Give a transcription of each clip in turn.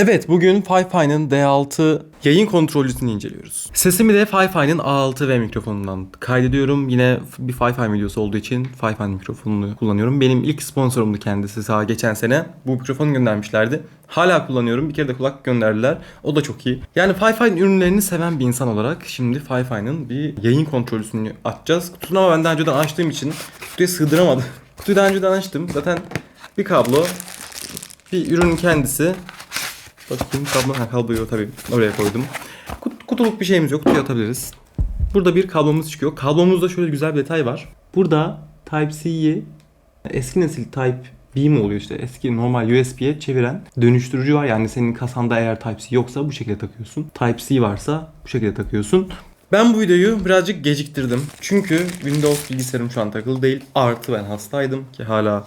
Evet bugün Fi-Fi'nin D6 yayın kontrolcüsünü inceliyoruz. Sesimi de Fi-Fi'nin A6V mikrofonundan kaydediyorum. Yine bir Fi-Fi videosu olduğu için Fi-Fi mikrofonunu kullanıyorum. Benim ilk sponsorumdu kendisi sağ geçen sene. Bu mikrofonu göndermişlerdi. Hala kullanıyorum. Bir kere de kulak gönderdiler. O da çok iyi. Yani Fi-Fi'nin ürünlerini seven bir insan olarak şimdi Fi-Fi'nin bir yayın kontrolcüsünü açacağız. Kutusunu ama ben daha önceden açtığım için kutuya sığdıramadım. Kutuyu daha önceden açtım. Zaten bir kablo, bir ürünün kendisi, Bakayım kablo, ha, kabloyu tabii oraya koydum. Kut- Kutuluk bir şeyimiz yok, kutuya atabiliriz. Burada bir kablomuz çıkıyor. Kablomuzda şöyle güzel bir detay var. Burada Type-C'yi eski nesil Type B mi oluyor işte eski normal USB'ye çeviren dönüştürücü var. Yani senin kasanda eğer Type-C yoksa bu şekilde takıyorsun. Type-C varsa bu şekilde takıyorsun. Ben bu videoyu birazcık geciktirdim. Çünkü Windows bilgisayarım şu an takılı değil. Artı ben hastaydım ki hala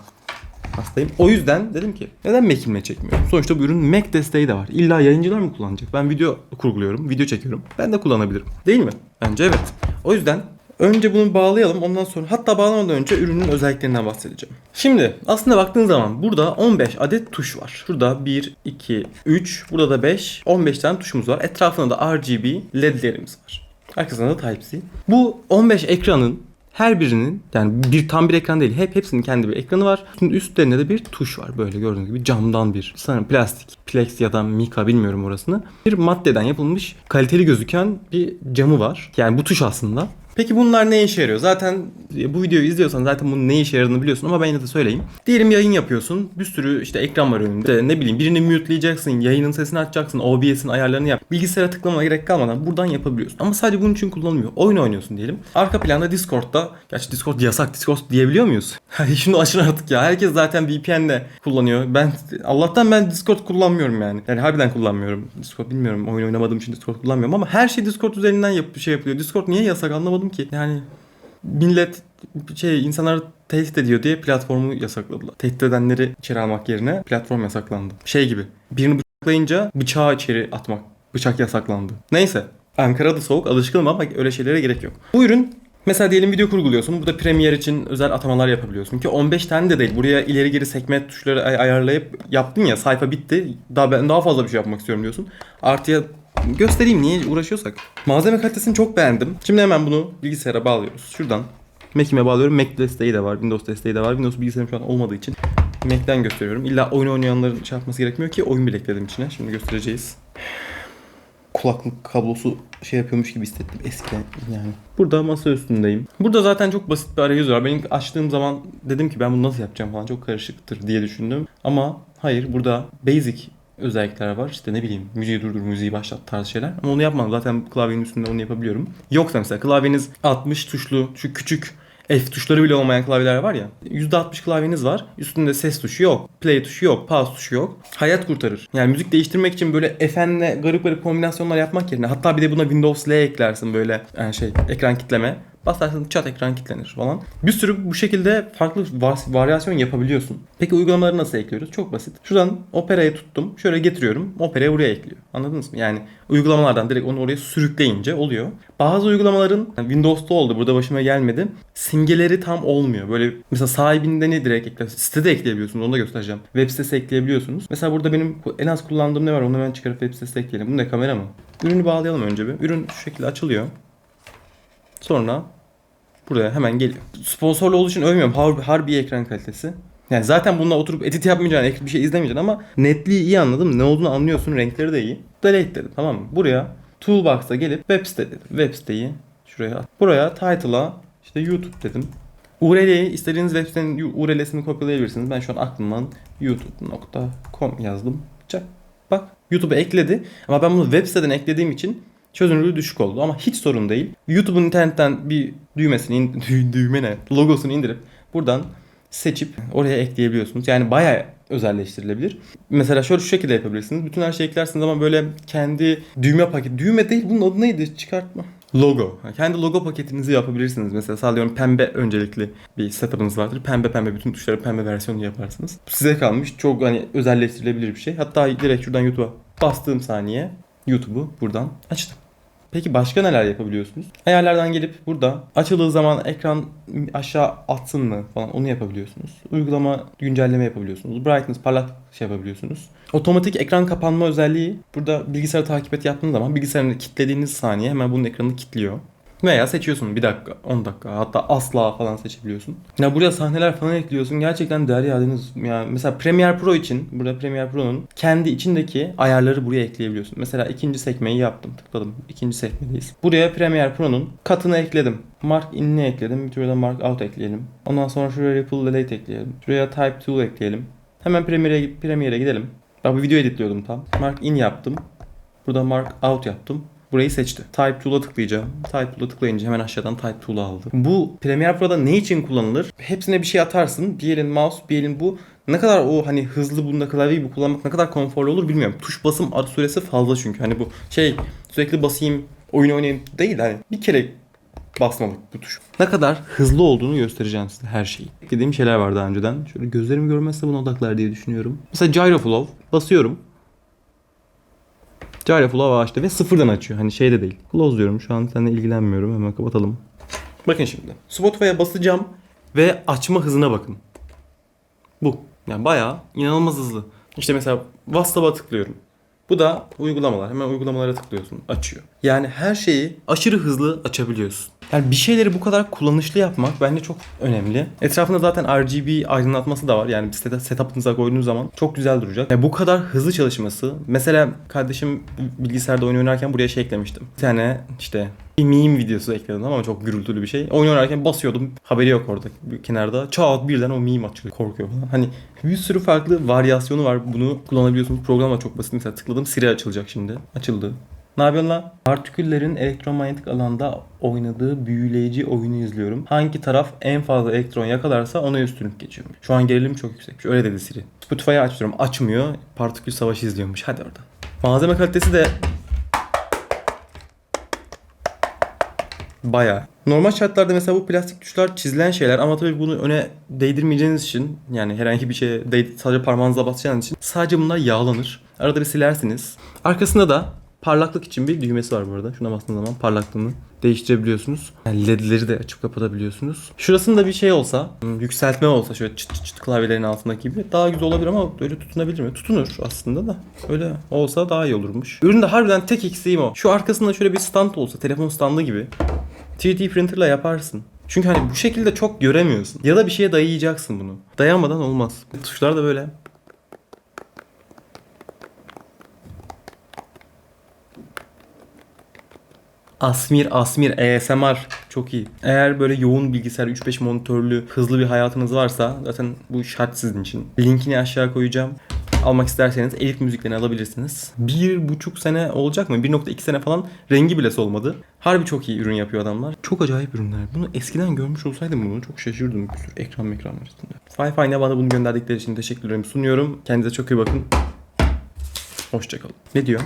hastayım. O yüzden dedim ki neden Mac'imle çekmiyorum? Sonuçta bu ürün Mac desteği de var. İlla yayıncılar mı kullanacak? Ben video kurguluyorum, video çekiyorum. Ben de kullanabilirim. Değil mi? Bence evet. O yüzden önce bunu bağlayalım. Ondan sonra hatta bağlamadan önce ürünün özelliklerinden bahsedeceğim. Şimdi aslında baktığın zaman burada 15 adet tuş var. Şurada 1, 2, 3, burada da 5. 15 tane tuşumuz var. Etrafında da RGB ledlerimiz var. Arkasında da Type-C. Bu 15 ekranın her birinin yani bir tam bir ekran değil. Hep hepsinin kendi bir ekranı var. Şimdi üstlerinde de bir tuş var. Böyle gördüğünüz gibi camdan bir sanırım plastik, plex ya da mika bilmiyorum orasını. Bir maddeden yapılmış kaliteli gözüken bir camı var. Yani bu tuş aslında. Peki bunlar ne işe yarıyor? Zaten bu videoyu izliyorsan zaten bunun ne işe yaradığını biliyorsun ama ben yine de söyleyeyim. Diyelim yayın yapıyorsun. Bir sürü işte ekran var önünde. Ne bileyim birini mute'layacaksın. Yayının sesini açacaksın. OBS'in ayarlarını yap. Bilgisayara tıklamana gerek kalmadan buradan yapabiliyorsun. Ama sadece bunun için kullanılmıyor. Oyun oynuyorsun diyelim. Arka planda Discord'da. Gerçi Discord yasak. Discord diyebiliyor muyuz? Şunu açın artık ya. Herkes zaten VPN'le kullanıyor. Ben Allah'tan ben Discord kullanmıyorum yani. Yani harbiden kullanmıyorum. Discord bilmiyorum. Oyun oynamadığım için Discord kullanmıyorum ama her şey Discord üzerinden yap şey yapıyor. Discord niye yasak anlamadım ki. Yani millet şey insanları tehdit ediyor diye platformu yasakladılar. Tehdit edenleri içeri almak yerine platform yasaklandı. Şey gibi. Birini bıçaklayınca bıçağı içeri atmak. Bıçak yasaklandı. Neyse. Ankara'da soğuk alışkınım ama öyle şeylere gerek yok. Bu ürün Mesela diyelim video kurguluyorsun. Burada Premiere için özel atamalar yapabiliyorsun. Ki 15 tane de değil. Buraya ileri geri sekme tuşları ay- ayarlayıp yaptın ya sayfa bitti. Daha ben daha fazla bir şey yapmak istiyorum diyorsun. Artıya göstereyim niye uğraşıyorsak. Malzeme kalitesini çok beğendim. Şimdi hemen bunu bilgisayara bağlıyoruz. Şuradan Mac'ime bağlıyorum. Mac desteği de var. Windows desteği de var. Windows bilgisayarım şu an olmadığı için Mac'ten gösteriyorum. İlla oyun oynayanların şey yapması gerekmiyor ki oyun bile ekledim içine. Şimdi göstereceğiz kulaklık kablosu şey yapıyormuş gibi hissettim eskiden yani. Burada masa üstündeyim. Burada zaten çok basit bir arayüz var. Benim açtığım zaman dedim ki ben bunu nasıl yapacağım falan çok karışıktır diye düşündüm. Ama hayır burada basic özellikler var. İşte ne bileyim müziği durdur, müziği başlat tarzı şeyler. Ama onu yapmadım. Zaten klavyenin üstünde onu yapabiliyorum. Yoksa mesela klavyeniz 60 tuşlu şu küçük F tuşları bile olmayan klavyeler var ya. %60 klavyeniz var. Üstünde ses tuşu yok. Play tuşu yok. Pause tuşu yok. Hayat kurtarır. Yani müzik değiştirmek için böyle F'nle garip garip kombinasyonlar yapmak yerine hatta bir de buna Windows L eklersin böyle yani şey ekran kitleme. Basarsın çat ekran kilitlenir falan. Bir sürü bu şekilde farklı var- varyasyon yapabiliyorsun. Peki uygulamaları nasıl ekliyoruz? Çok basit. Şuradan Opera'yı tuttum. Şöyle getiriyorum. Opera'yı buraya ekliyor. Anladınız mı? Yani uygulamalardan direkt onu oraya sürükleyince oluyor. Bazı uygulamaların Windows'ta oldu. Burada başıma gelmedi. Simgeleri tam olmuyor. Böyle mesela sahibinden ne direkt ekle. Sitede ekleyebiliyorsunuz. Onu da göstereceğim. Web sitesi ekleyebiliyorsunuz. Mesela burada benim en az kullandığım ne var? Onu hemen çıkarıp web sitesi ekleyelim. Bu ne kamera mı? Ürünü bağlayalım önce bir. Ürün şu şekilde açılıyor. Sonra buraya hemen geliyor. Sponsorlu olduğu için övmüyorum. Harbi, harbi ekran kalitesi. Yani zaten bununla oturup edit yapmayacaksın, bir şey izlemeyeceksin ama netliği iyi anladım. Ne olduğunu anlıyorsun, renkleri de iyi. Delete dedim tamam mı? Buraya Toolbox'a gelip web site dedim. Web siteyi şuraya at. Buraya title'a işte YouTube dedim. URL'yi istediğiniz web sitenin URL'sini kopyalayabilirsiniz. Ben şu an aklımdan youtube.com yazdım. Çak. Bak YouTube'a ekledi. Ama ben bunu web siteden eklediğim için çözünürlüğü düşük oldu ama hiç sorun değil. YouTube'un internetten bir düğmesini, in- dü- düğme? Logosunu indirip buradan seçip oraya ekleyebiliyorsunuz. Yani bayağı özelleştirilebilir. Mesela şöyle şu şekilde yapabilirsiniz. Bütün her şeyi eklersiniz ama böyle kendi düğme paketi. Düğme değil bunun adı neydi? Çıkartma. Logo. Yani Kendi logo paketinizi yapabilirsiniz. Mesela sallıyorum pembe öncelikli bir setup'ınız vardır. Pembe pembe bütün tuşları pembe versiyonu yaparsınız. Size kalmış çok hani özelleştirilebilir bir şey. Hatta direkt şuradan YouTube'a bastığım saniye YouTube'u buradan açtım. Peki başka neler yapabiliyorsunuz? Ayarlardan gelip burada açıldığı zaman ekran aşağı atsın mı falan onu yapabiliyorsunuz. Uygulama güncelleme yapabiliyorsunuz. Brightness parlak şey yapabiliyorsunuz. Otomatik ekran kapanma özelliği burada bilgisayarı takip et yaptığınız zaman bilgisayarını kilitlediğiniz saniye hemen bunun ekranını kilitliyor. Veya seçiyorsun bir dakika, 10 dakika hatta asla falan seçebiliyorsun. Ya buraya sahneler falan ekliyorsun. Gerçekten derya deniz. Ya mesela Premiere Pro için burada Premiere Pro'nun kendi içindeki ayarları buraya ekleyebiliyorsun. Mesela ikinci sekmeyi yaptım. Tıkladım. İkinci sekmedeyiz. Buraya Premiere Pro'nun katını ekledim. Mark in'ini ekledim. Bir şurada Mark out ekleyelim. Ondan sonra şuraya Ripple Delete ekleyelim. Şuraya Type Tool ekleyelim. Hemen Premiere'e Premiere'e gidelim. Bak bir video editliyordum tam. Mark in yaptım. Burada Mark out yaptım. Burayı seçti. Type Tool'a tıklayacağım. Type Tool'a tıklayınca hemen aşağıdan Type Tool'u aldı. Bu Premiere Pro'da ne için kullanılır? Hepsine bir şey atarsın. Bir elin mouse, bir elin bu. Ne kadar o hani hızlı bunda klavye gibi kullanmak ne kadar konforlu olur bilmiyorum. Tuş basım ad süresi fazla çünkü. Hani bu şey sürekli basayım, oyun oynayayım değil hani bir kere basmalık bu tuş. Ne kadar hızlı olduğunu göstereceğim size her şeyi. Dediğim şeyler var daha önceden. Şöyle gözlerim görmezse buna odaklar diye düşünüyorum. Mesela Gyro Flow basıyorum. Gyro Flow açtı ve sıfırdan açıyor. Hani şey de değil. Close diyorum. Şu an seninle ilgilenmiyorum. Hemen kapatalım. Bakın şimdi. Spotify'a basacağım ve açma hızına bakın. Bu. Yani bayağı inanılmaz hızlı. İşte mesela WhatsApp'a tıklıyorum. Bu da uygulamalar. Hemen uygulamalara tıklıyorsun. Açıyor. Yani her şeyi aşırı hızlı açabiliyorsun. Yani bir şeyleri bu kadar kullanışlı yapmak bence çok önemli. Etrafında zaten RGB aydınlatması da var. Yani bir set- setup'ınıza koyduğunuz zaman çok güzel duracak. Yani bu kadar hızlı çalışması. Mesela kardeşim bilgisayarda oyun oynarken buraya şey eklemiştim. Bir tane işte bir meme videosu ekledim ama çok gürültülü bir şey. Oyun oynarken basıyordum. Haberi yok orada kenarda. Çat birden o meme açıyor. Korkuyor falan. Hani bir sürü farklı varyasyonu var. Bunu kullanabiliyorsunuz. Program da çok basit. Mesela tıkladım Siri açılacak şimdi. Açıldı. Ne yapıyorsun lan? Partiküllerin elektromanyetik alanda oynadığı büyüleyici oyunu izliyorum. Hangi taraf en fazla elektron yakalarsa ona üstünlük geçiyor. Şu an gerilim çok yüksek. Öyle dedi Siri. Spotify'ı açıyorum. Açmıyor. Partikül savaşı izliyormuş. Hadi oradan. Malzeme kalitesi de Bayağı. Normal şartlarda mesela bu plastik tuşlar çizilen şeyler ama tabii bunu öne değdirmeyeceğiniz için yani herhangi bir şeye değ- sadece parmağınızla basacağınız için sadece bunlar yağlanır. Arada bir silersiniz. Arkasında da parlaklık için bir düğmesi var bu arada. Şuna bastığınız zaman parlaklığını değiştirebiliyorsunuz. Yani ledleri de açıp kapatabiliyorsunuz. Şurasında bir şey olsa, hmm, yükseltme olsa şöyle çıt çıt çıt klavyelerin altındaki gibi daha güzel olabilir ama öyle tutunabilir mi? Tutunur aslında da. Öyle olsa daha iyi olurmuş. Üründe harbiden tek eksiğim o. Şu arkasında şöyle bir stand olsa, telefon standı gibi. 3D printerla yaparsın. Çünkü hani bu şekilde çok göremiyorsun. Ya da bir şeye dayayacaksın bunu. Dayanmadan olmaz. Tuşlar da böyle. Asmir Asmir ASMR çok iyi. Eğer böyle yoğun bilgisayar 3-5 monitörlü hızlı bir hayatınız varsa zaten bu şart sizin için. Linkini aşağı koyacağım. Almak isterseniz Elif müziklerini alabilirsiniz. Bir buçuk sene olacak mı? 1.2 sene falan rengi bile solmadı. Harbi çok iyi ürün yapıyor adamlar. Çok acayip ürünler. Bunu eskiden görmüş olsaydım bunu çok şaşırdım. Bir sürü ekran ekran üstünde. Fi-Fi'ne bana bunu gönderdikleri için teşekkür ederim sunuyorum. Kendinize çok iyi bakın. Hoşçakalın. Ne diyor?